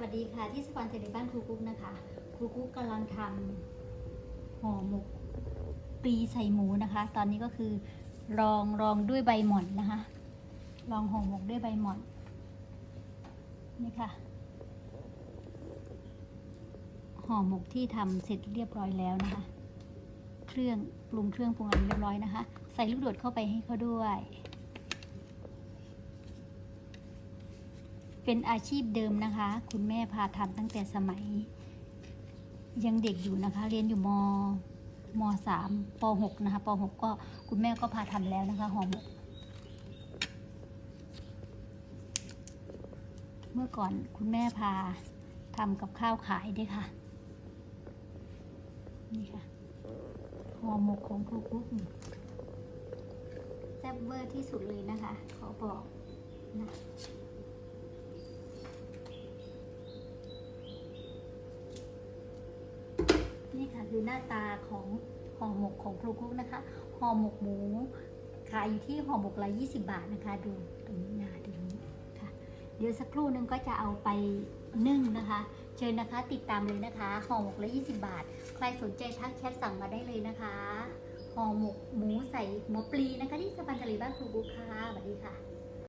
วัสดีค่ะที่สปอนเซอร์บ้านครูกุ๊กนะคะครูกุ๊กกำลังทำห่อหมกปลีใส่หมูนะคะ ตอนนี้ก็คือรองรองด้วยใบหม่อนนะคะรองห่อหมกด้วยใบหม่อนนี่ค่ะห่อหมกที่ทำเสร็จเรียบร้อยแล้วนะคะ เครื่องปรุงเครื่องปรุงอะไรเรียบร้อยนะคะ ใส่ลูกโดดเข้าไปให้เขาด้วย เป็นอาชีพเดิมนะคะ คุณแม่พาทำตั้งแต่สมัย ยังเด็กอยู่นะคะ เรียนอยู่มมสามปหกนะคะปหกก็คุณแม่ก็พาทำแล้วนะคะห่อหมก เมื่อก่อนคุณแม่พาทำกับข้าวขายด้วยค่ะ นี่ค่ะห่อหมกของครูกุ๊กแซ่บเวอร์ที่สุดเลยนะคะ ขอบอกนะ นี่ คือหน้าตาของห่อหมกของครูกุ๊กนะคะห่อหมกหมูขายอยู่ที่ห่อหมกละ20 บาทนะคะดูตรงนี้นะดูตรงนี้ค่ะเดี๋ยวสักครู่นึงก็จะเอาไปนึ่งนะคะ เชิญนะคะติดตามเลยนะคะห่อหมกละ20 บาท ใครสนใจทักแชทสั่งมาได้เลยนะคะห่อหมกหมูใส่หัวปลีนะคะที่สะพานทะเลบ้านครูกุ๊กค่ะสวัสดีค่ะ